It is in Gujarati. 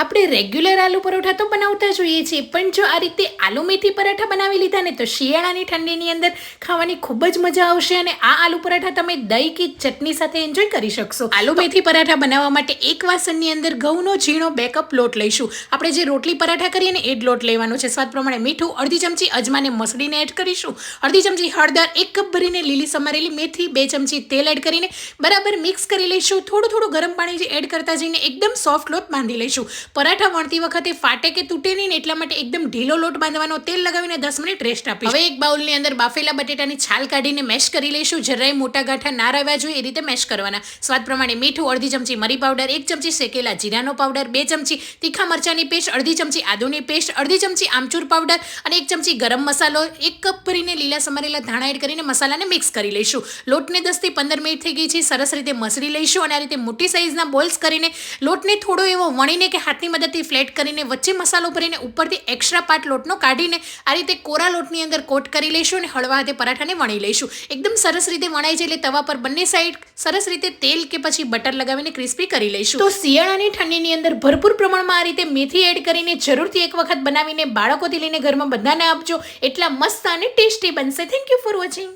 આપણે રેગ્યુલર આલુ પરોઠા તો બનાવતા જોઈએ છીએ પણ જો આ રીતે આલુ મેથી પરાઠા બનાવી લીધા ને તો શિયાળાની ઠંડીની અંદર ખાવાની ખૂબ જ મજા આવશે અને આ આલુ પરાઠા તમે દહીં કે ચટણી સાથે એન્જોય કરી શકશો. આલુ મેથી પરાઠા બનાવવા માટે એક વાસણની અંદર ઘઉંનો ઝીણો બે કપ લોટ લઈશું. આપણે જે રોટલી પરાઠા કરીએ ને એ જ લોટ લેવાનો છે. સ્વાદ પ્રમાણે મીઠું અડધી ચમચી અજમાને મસળીને એડ કરીશું. અડધી ચમચી હળદર એક કપ ભરીને લીલી સમારેલી મેથી બે ચમચી તેલ એડ કરીને બરાબર મિક્સ કરી લઈશું. થોડું થોડું ગરમ પાણી એડ કરતા જઈને એકદમ સોફ્ટ લોટ બાંધી લઈશું. પરાઠા વણતી વખતે ફાટે કે તૂટે નહીં એટલા માટે એકદમ ઢીલો લોટ બાંધવાનો તેલ લગાવીને દસ મિનિટ રેસ્ટ આપી હવે એક બાઉલની અંદર બાફેલા બટેટાની છાલ કાઢીને મેશ કરી લઈશું. જરાય મોટા ગાંઠા ના રહેવા જોઈએ, એ રીતે મેશ કરવાના. સ્વાદ પ્રમાણે મીઠું, અડધી ચમચી મરી પાવડર એક ચમચી શેકેલા જીરાનો પાવડર બે ચમચી તીખા મરચાની પેસ્ટ, અડધી ચમચી આદુની પેસ્ટ, અડધી ચમચી આમચૂર પાવડર અને એક ચમચી ગરમ મસાલો, એક કપ ભરીને લીલા સમારેલા ધાણા એડ કરીને મસાલાને મિક્સ કરી લઈશું. લોટને દસથી પંદર મિનિટ થઈ ગઈ છે, સરસ રીતે મસળી લઈશું અને આ રીતે મોટી સાઇઝના બોલ્સ કરીને લોટને થોડો એવો વણીને કે હાથની મદદથી ફ્લેટ કરીને વચ્ચે મસાલો ભરીને ઉપરથી એક્સ્ટ્રા પાટ લોટનો કાઢીને આ રીતે કોરા લોટની અંદર કોટ કરી લઈશું અને હળવા હાથે પરાઠાને વણી લઈશું. એકદમ સરસ રીતે વણાય છે એટલે તવા પર બંને સાઈડ સરસ રીતે તેલ કે પછી બટર લગાવીને ક્રિસ્પી કરી લઈશું. તો શિયાળાની ઠંડીની અંદર ભરપૂર પ્રમાણમાં આ રીતે મેથી એડ કરીને જરૂરથી એક વખત બનાવીને બાળકોથી લઈને ઘરમાં બધાને આપજો. એટલા મસ્ત અને ટેસ્ટી બનશે. Thank you for watching